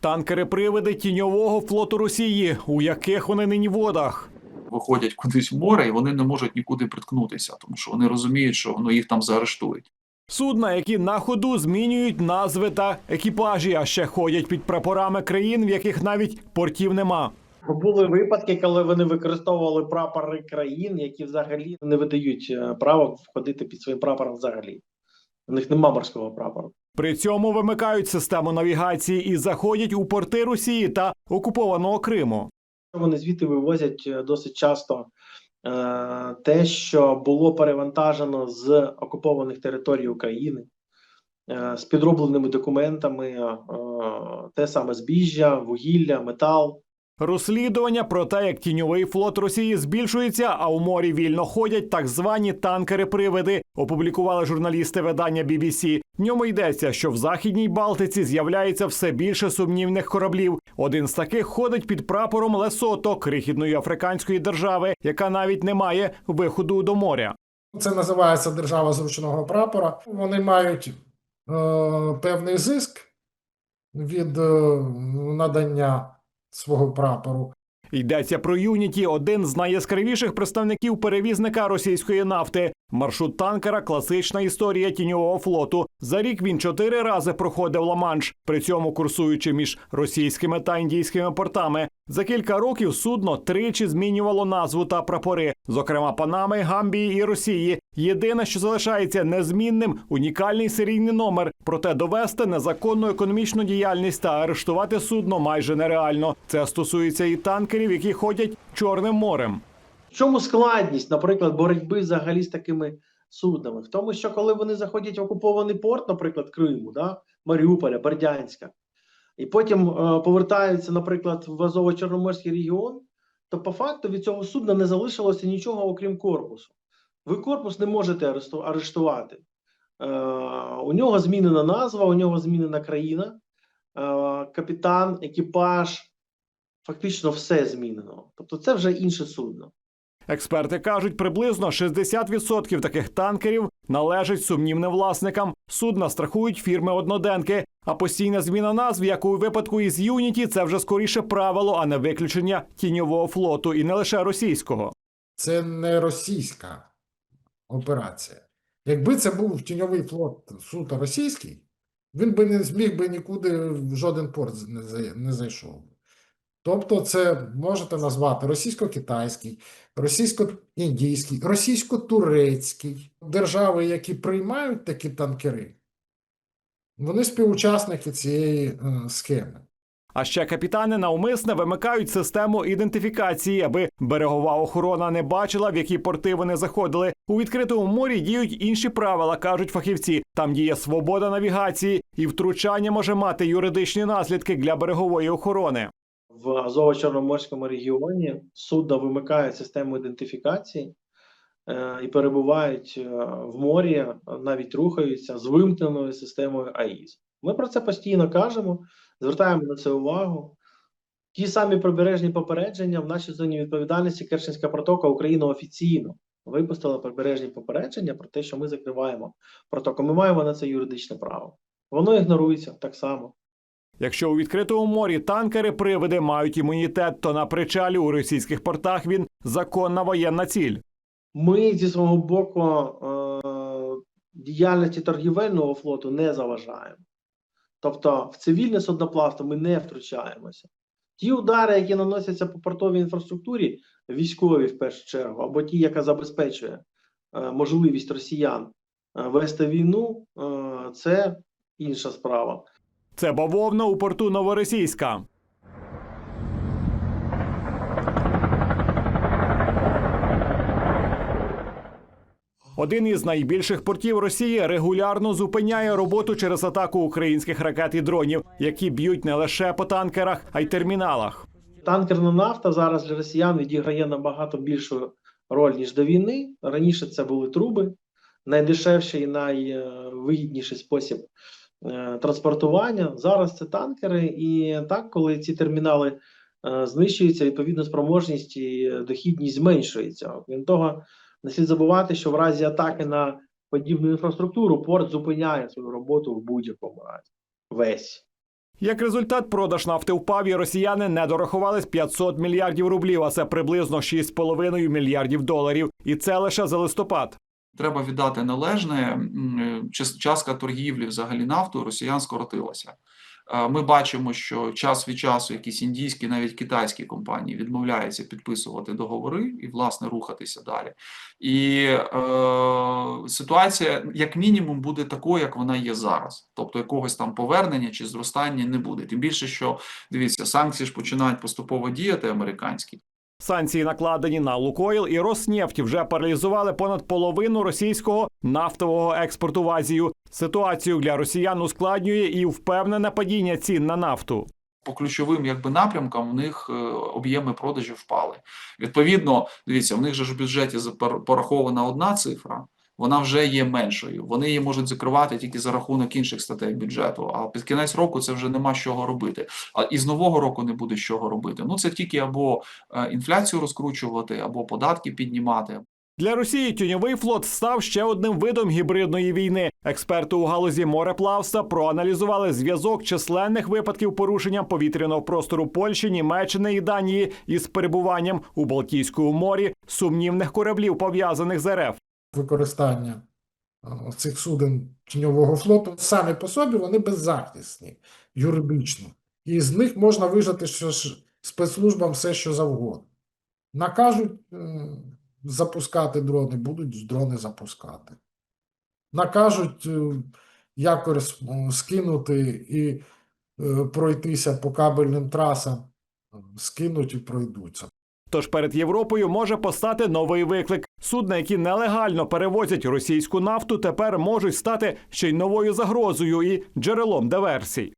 Танкери-привиди тіньового флоту Росії, у яких вони нині водах. виходять кудись в море, і вони не можуть нікуди приткнутися, тому що вони розуміють, що ну, їх там заарештують. Судна, які на ходу змінюють назви та екіпажі, а ще ходять під прапорами країн, в яких навіть портів нема. Були випадки, коли вони використовували прапори країн, які взагалі не видають е, право входити під своїм прапором взагалі. У них нема морського прапору. При цьому вимикають систему навігації і заходять у порти Росії та окупованого Криму. Вони звідти вивозять е, досить часто е, те, що було перевантажено з окупованих територій України, е, з підробленими документами, е, те саме збіжжя, вугілля, метал. Розслідування про те, як тіньовий флот Росії збільшується, а у морі вільно ходять так звані танкери-привиди, опублікували журналісти видання BBC. В ньому йдеться, що в західній Балтиці з'являється все більше сумнівних кораблів. Один з таких ходить під прапором Лесото, крихітної африканської держави, яка навіть не має виходу до моря. Це називається держава зручного прапора. Вони мають е, певний зиск від е, надання свого прапору. Йдеться про Юніті, один з найяскравіших представників перевізника російської нафти. Маршрут танкера класична історія тіньового флоту. За рік він чотири рази проходив Ла-Манш, при цьому курсуючи між російськими та індійськими портами. За кілька років судно тричі змінювало назву та прапори, зокрема Панами, Гамбії і Росії. Єдине, що залишається незмінним унікальний серійний номер. Проте довести незаконну економічну діяльність та арештувати судно майже нереально. Це стосується і танкерів, які ходять Чорним морем. В чому складність, наприклад, боротьби взагалі з такими суднами? В тому, що коли вони заходять в окупований порт, наприклад, Криму, да? Маріуполя, Бердянська, і потім е, повертаються, наприклад, в Азово-Чорноморський регіон, то по факту від цього судна не залишилося нічого, окрім корпусу. Ви корпус не можете арештувати. Е, у нього змінена назва, у нього змінена країна, е, капітан, екіпаж, фактично все змінено. Тобто це вже інше судно. Експерти кажуть, приблизно 60% таких танкерів належать сумнівним власникам. Судна страхують фірми одноденки. А постійна зміна назв, як у випадку із Юніті, це вже скоріше правило, а не виключення тіньового флоту, і не лише російського. Це не російська операція. Якби це був тіньовий флот суто російський, він би не зміг би нікуди в жоден порт не, зайшов. Тобто, це можете назвати російсько-китайський, російсько-індійський, російсько-турецький. Держави, які приймають такі танкери, вони співучасники цієї е, схеми. А ще капітани навмисне вимикають систему ідентифікації, аби берегова охорона не бачила, в які порти вони заходили. У відкритому морі діють інші правила, кажуть фахівці. Там діє свобода навігації, і втручання може мати юридичні наслідки для берегової охорони. в Азово-Чорноморському регіоні судна вимикають систему ідентифікації е, і перебувають е, в морі, навіть рухаються з вимкненою системою АІС. Ми про це постійно кажемо, звертаємо на це увагу. Ті самі прибережні попередження в нашій зоні відповідальності Керченська протока Україна офіційно випустила прибережні попередження про те, що ми закриваємо протоку. Ми маємо на це юридичне право. Воно ігнорується так само. Якщо у відкритому морі танкери привиди мають імунітет, то на причалі у російських портах він законна воєнна ціль. Ми зі свого боку е, діяльності торгівельного флоту не заважаємо. Тобто в цивільне судноплавство ми не втручаємося. Ті удари, які наносяться по портовій інфраструктурі, військові в першу чергу, або ті, яка забезпечує е, можливість росіян е, вести війну, е, це інша справа. Це бавовна у порту Новоросійська. Один із найбільших портів Росії регулярно зупиняє роботу через атаку українських ракет і дронів, які б'ють не лише по танкерах, а й терміналах. Танкерна нафта зараз для росіян відіграє набагато більшу роль, ніж до війни. Раніше це були труби, найдешевший і найвигідніший спосіб е, транспортування. Зараз це танкери, і так, коли ці термінали е, знищуються, відповідно спроможність і дохідність зменшується. Крім того, не слід забувати, що в разі атаки на подібну інфраструктуру порт зупиняє свою роботу в будь-якому разі. Весь. Як результат, продаж нафти впав, і росіяни не дорахувались 500 мільярдів рублів, а це приблизно 6,5 мільярдів доларів. І це лише за листопад. Треба віддати належне. м, Частка торгівлі взагалі нафтою росіян скоротилася. Ми бачимо, що час від часу якісь індійські, навіть китайські компанії відмовляються підписувати договори і, власне, рухатися далі. І е, ситуація, як мінімум, буде такою, як вона є зараз. Тобто якогось там повернення чи зростання не буде. Тим більше, що дивіться, санкції ж починають поступово діяти американські. Санкції накладені на Лукойл і Роснефть вже паралізували понад половину російського нафтового експорту в Азію. Ситуацію для росіян ускладнює і впевнене падіння цін на нафту. по ключовим якби напрямкам в них е, об'єми продажів впали. Відповідно, дивіться, в них же ж в бюджеті порахована одна цифра. Вона вже є меншою. Вони її можуть закривати тільки за рахунок інших статей бюджету. А під кінець року це вже нема чого робити. А і з нового року не буде чого робити. Ну це тільки або е, інфляцію розкручувати, або податки піднімати, Для Росії тюньовий флот став ще одним видом гібридної війни. Експерти у галузі мореплавства проаналізували зв'язок численних випадків порушення повітряного простору Польщі, Німеччини і Данії із перебуванням у Балтійському морі сумнівних кораблів, пов'язаних з РФ. Використання е, цих суден тіньового флоту самі по собі вони беззахисні юридично. І з них можна вижати що ж спецслужбам все, що завгодно. Накажуть е, запускати дрони, будуть дрони запускати. Накажуть е, якось скинути і пройтися по кабельним трасам, скинуть і пройдуться. Тож перед Європою може постати новий виклик. Судна, які нелегально перевозять російську нафту, тепер можуть стати ще й новою загрозою і джерелом диверсій.